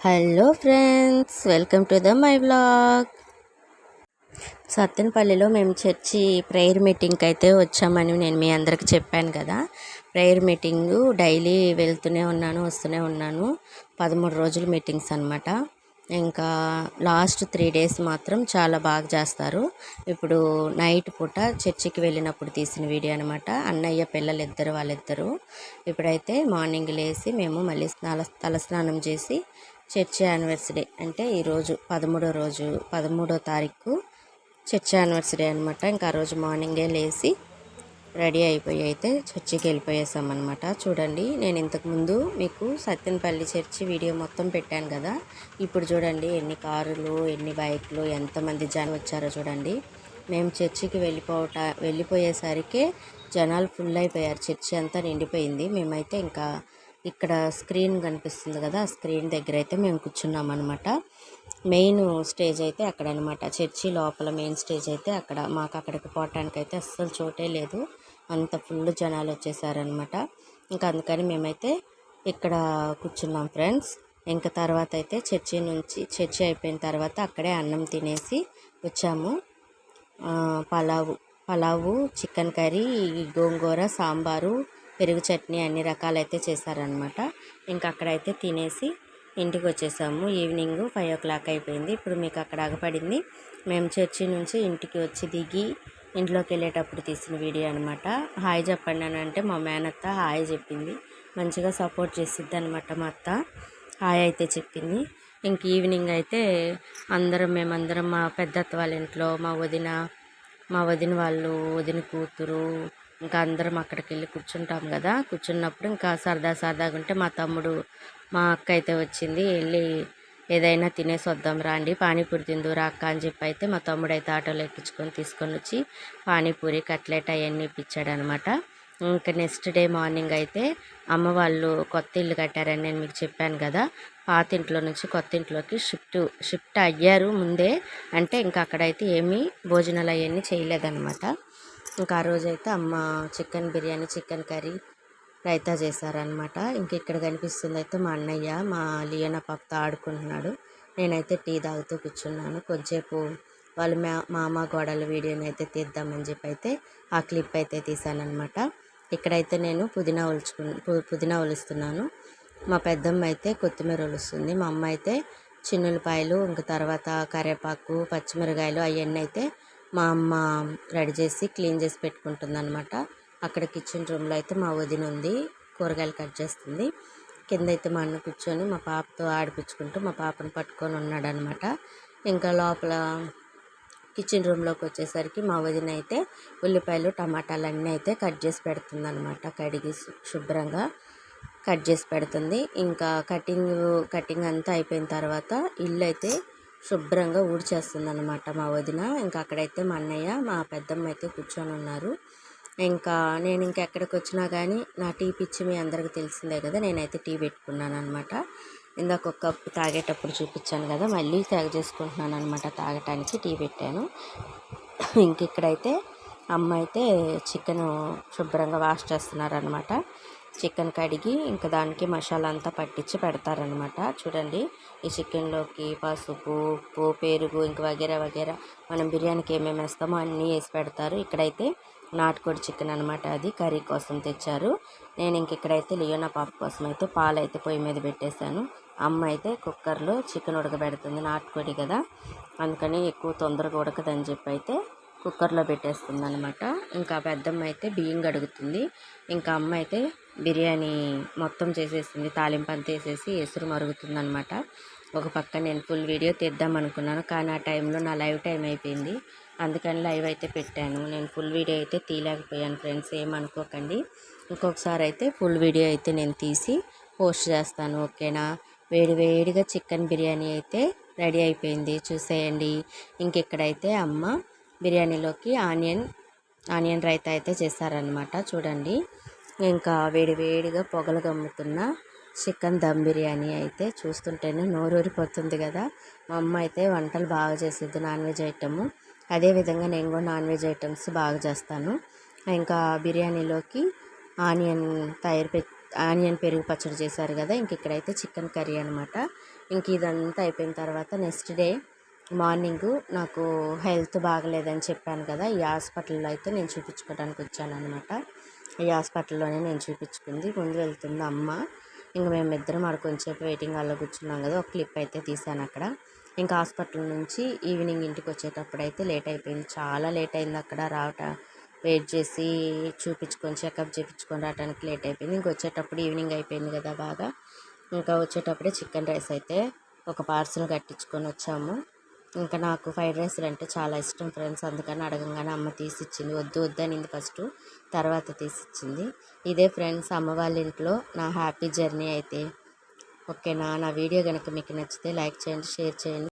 Hello friends welcome to the my blog సత్తెనపల్లిలో మేము church prayer మీటింగ్కి అయితే వచ్చామని నేను మీ అందరికి చెప్పాను కదా. ప్రేయర్ మీటింగు డైలీ వెళ్తూనే ఉన్నాను వస్తూనే ఉన్నాను. పదమూడు రోజులు మీటింగ్స్ అనమాట ఇంకా లాస్ట్ త్రీ డేస్ మాత్రం చాలా బాగా చేస్తారు. ఇప్పుడు నైట్ పూట చర్చికి వెళ్ళినప్పుడు తీసిన వీడియో అనమాట అన్నయ్య పిల్లలు ఇద్దరు వాళ్ళిద్దరు. ఇప్పుడైతే మార్నింగ్ లేచి మేము మళ్ళీ స్నాన తలస్నానం చేసి చర్చి యానివర్సరీ అంటే ఈరోజు పదమూడో రోజు పదమూడో తారీఖు చర్చి యానివర్సరీ అనమాట ఇంకా ఆ రోజు మార్నింగే లేచి రెడీ అయిపోయి అయితే చర్చికి వెళ్ళిపోయేసాం అనమాట చూడండి నేను ఇంతకుముందు మీకు సత్యనపల్లి చర్చి వీడియో మొత్తం పెట్టాను కదా. ఇప్పుడు చూడండి ఎన్ని కారులు ఎన్ని బైక్లు ఎంతమంది జనం వచ్చారో చూడండి. మేము చర్చికి వెళ్ళిపోవట వెళ్ళిపోయేసరికి జనాలు ఫుల్ అయిపోయారు. చర్చి అంతా నిండిపోయింది. మేమైతే ఇంకా ఇక్కడ స్క్రీన్ కనిపిస్తుంది కదా ఆ స్క్రీన్ దగ్గర అయితే మేము కూర్చున్నాం అనమాట మెయిన్ స్టేజ్ అయితే అక్కడ అనమాట చర్చి లోపల మెయిన్ స్టేజ్ అయితే అక్కడ. మాకు అక్కడికి పోవటానికి అయితే అస్సలు చోటే లేదు. అంత ఫుల్ జనాలు వచ్చేసారనమాట ఇంకా అందుకని మేమైతే ఇక్కడ కూర్చున్నాం ఫ్రెండ్స్. ఇంకా తర్వాత అయితే చర్చి నుంచి చర్చి అయిపోయిన తర్వాత అక్కడే అన్నం తినేసి వచ్చాము. పలావు పలావు చికెన్ కర్రీ గోంగూర సాంబారు పెరుగు చట్నీ అన్ని రకాలైతే చేశారనమాట ఇంకా అక్కడైతే తినేసి ఇంటికి వచ్చేసాము. ఈవినింగ్ ఫైవ్ ఓ క్లాక్ అయిపోయింది. ఇప్పుడు మీకు అక్కడ ఆగపడింది. మేము చర్చి నుంచి ఇంటికి వచ్చి దిగి ఇంట్లోకి వెళ్ళేటప్పుడు తీసిన వీడియో అనమాట హాయ్ చెప్పండి అని అంటే మా మేనత్త హాయ్ చెప్పింది. మంచిగా సపోర్ట్ చేసిద్ది అనమాట మా అత్త. హాయ్ అయితే చెప్పింది. ఇంక ఈవినింగ్ అయితే అందరం మేమందరం మా పెద్దత్త వాళ్ళ ఇంట్లో మా వదిన మా వదిన వాళ్ళు వదిన కూతురు ఇంకా అందరం అక్కడికి వెళ్ళి కూర్చుంటాం కదా. కూర్చున్నప్పుడు ఇంకా సరదా సరదాగా ఉంటే మా తమ్ముడు మా అక్క అయితే వచ్చింది. వెళ్ళి ఏదైనా తినేసి వద్దాం రాండి పానీపూరి తిందురా అక్క అని చెప్పి అయితే మా తమ్ముడు అయితే ఆటోలో ఎక్కించుకొని తీసుకొని వచ్చి పానీపూరి కట్లెట్ అవన్నీ ఇప్పించాడు అనమాట ఇంకా నెక్స్ట్ డే మార్నింగ్ అయితే అమ్మ వాళ్ళు కొత్త ఇల్లు కట్టారని నేను మీకు చెప్పాను కదా పాత ఇంట్లో నుంచి కొత్త ఇంట్లోకి షిఫ్ట్ షిఫ్ట్ అయ్యారు ముందే. అంటే ఇంకా అక్కడైతే ఏమీ భోజనాలు అవన్నీ చేయలేదన్నమాట ఇంకా ఆ రోజైతే అమ్మ chicken biryani chicken curry raita చేశారనమాట ఇంక ఇక్కడ కనిపిస్తుంది అయితే మా అన్నయ్య మా లియన పాపతో ఆడుకుంటున్నాడు. నేనైతే టీ తాగుతూ కూర్చున్నాను. కొద్దిసేపు వాళ్ళు మా మామ గోడల వీడియోని అయితే తీద్దామని చెప్పి అయితే ఆ క్లిప్ అయితే తీసానమాట ఇక్కడైతే నేను పుదీనా ఒలుచుకు పుదీనా ఒలుస్తున్నాను. మా పెద్దమ్మ అయితే కొత్తిమీర ఒలుస్తుంది. మా అమ్మ అయితే చిన్నులపాయలు ఇంక తర్వాత కరివేపాకు పచ్చిమిరకాయలు అవన్నీ అయితే మా అమ్మ రెడీ చేసి క్లీన్ చేసి పెట్టుకుంటుంది అనమాట అక్కడ కిచెన్ రూమ్లో అయితే మా వదిన ఉంది. కూరగాయలు కట్ చేస్తుంది. కింద అయితే మా అన్న కూర్చొని మా పాపతో ఆడిపించుకుంటూ మా పాపను పట్టుకొని ఉన్నాడు అనమాట ఇంకా లోపల కిచెన్ రూమ్లోకి వచ్చేసరికి మా వదిన అయితే ఉల్లిపాయలు టమాటాలు అన్నీ అయితే కట్ చేసి పెడుతుంది అనమాట కడిగి శుభ్రంగా కట్ చేసి పెడుతుంది. ఇంకా కటింగ్ కటింగ్ అంతా అయిపోయిన తర్వాత ఇల్లు అయితే శుభ్రంగా ఊడ్చేస్తుంది అనమాట మా వదిన. ఇంకా అక్కడైతే మా అన్నయ్య మా పెద్దమ్మ అయితే కూర్చొని ఉన్నారు. ఇంకా నేను ఇంకెక్కడికి వచ్చినా కానీ నా టీ పిచ్చి మీ అందరికి తెలిసిందే కదా నేనైతే టీ పెట్టుకున్నాను అనమాట ఇందాక ఒక కప్పు తాగేటప్పుడు చూపించాను కదా మళ్ళీ తాగ చేసుకుంటున్నాను అనమాట తాగటానికి టీ పెట్టాను. ఇంక ఇక్కడైతే అమ్మ అయితే చికెన్ శుభ్రంగా వాష్ చేస్తున్నారనమాట చికెన్ కడిగి ఇంకా దానికి మసాలా అంతా పట్టించి పెడతారనమాట చూడండి ఈ చికెన్లోకి పసుపు ఉప్పు పెరుగు ఇంక వగేరా వగేరా మనం బిర్యానీకి ఏమేమి వేస్తామో అన్నీ వేసి పెడతారు. ఇక్కడైతే నాటుకోడి చికెన్ అనమాట అది కర్రీ కోసం తెచ్చారు. నేను ఇంక ఇక్కడైతే లియోనా పాప కోసం అయితే పాలు అయితే పొయ్యి మీద పెట్టేశాను. అమ్మ అయితే కుక్కర్లో చికెన్ ఉడకబెడుతుంది నాటుకోడి కదా అందుకని ఎక్కువ తొందరగా ఉడకదని చెప్పి అయితే కుక్కర్లో పెట్టేస్తుంది అనమాట ఇంకా పెద్దమ్మ అయితే బియ్యం కడుగుతుంది. ఇంకా అమ్మ అయితే బిర్యానీ మొత్తం చేసేసింది తాలింపు అంతా వేసేసి ఎసురు మరుగుతుంది అనమాట ఒక పక్క నేను ఫుల్ వీడియో తీద్దాం అనుకున్నాను కానీ ఆ టైంలో నా లైవ్ టైం అయిపోయింది. అందుకని లైవ్ అయితే పెట్టాను. నేను ఫుల్ వీడియో అయితే తీయలేకపోయాను ఫ్రెండ్స్ ఏమనుకోకండి ఇంకొకసారి అయితే ఫుల్ వీడియో అయితే నేను తీసి పోస్ట్ చేస్తాను ఓకేనా? వేడి వేడిగా చికెన్ బిర్యానీ అయితే రెడీ అయిపోయింది. చూసేయండి. ఇంకెక్కడైతే అమ్మ బిర్యానీలోకి ఆనియన్ ఆనియన్ రైతా అయితే చేశారనమాట చూడండి. ఇంకా వేడి వేడిగా పొగలు గమ్ముతున్న చికెన్ దమ్ బిర్యానీ అయితే చూస్తుంటేనే నోరూరిపోతుంది కదా. మా అమ్మ అయితే వంటలు బాగా చేసిద్ది నాన్ వెజ్ ఐటము. అదేవిధంగా నేను కూడా నాన్ వెజ్ ఐటమ్స్ బాగా చేస్తాను. ఇంకా బిర్యానీలోకి ఆనియన్ తయారు ఆనియన్ పెరుగు పచ్చడి చేశారు కదా. ఇంక ఇక్కడైతే చికెన్ కర్రీ అనమాట ఇంక ఇదంతా అయిపోయిన తర్వాత నెక్స్ట్ డే మార్నింగ్ నాకు హెల్త్ బాగలేదని చెప్పాను కదా ఈ హాస్పిటల్లో అయితే నేను చూపించుకోవడానికి వచ్చానమాట ఈ హాస్పిటల్లోనే నేను చూపించుకుంది. ముందు వెళ్తుంది అమ్మ. ఇంక మేమిద్దరం ఆడ కొంచెంసేపు వెయిటింగ్ హాల్లో కూర్చున్నాం కదా ఒక క్లిప్ అయితే తీసాను అక్కడ. ఇంకా హాస్పిటల్ నుంచి ఈవినింగ్ ఇంటికి వచ్చేటప్పుడు అయితే లేట్ అయిపోయింది. చాలా లేట్ అయింది అక్కడ రావట వెయిట్ చేసి చూపించుకొని చెకప్ చేయించుకొని రావడానికి లేట్ అయిపోయింది. ఇంక వచ్చేటప్పుడు ఈవినింగ్ అయిపోయింది కదా బాగా. ఇంకా వచ్చేటప్పుడే చికెన్ రైస్ అయితే ఒక పార్సల్ కట్టించుకొని వచ్చాము. ఇంకా నాకు ఫ్రైడ్ రైస్లు అంటే చాలా ఇష్టం ఫ్రెండ్స్ అందుకని అడగంగానే అమ్మ తీసిచ్చింది. వద్దు వద్దు అనింది ఫస్ట్ తర్వాత తీసిచ్చింది. ఇదే ఫ్రెండ్స్ అమ్మ వాళ్ళ ఇంట్లో నా హ్యాపీ జర్నీ అయితే. ఓకేనా నా వీడియో కనుక మీకు నచ్చితే లైక్ చేయండి షేర్ చేయండి.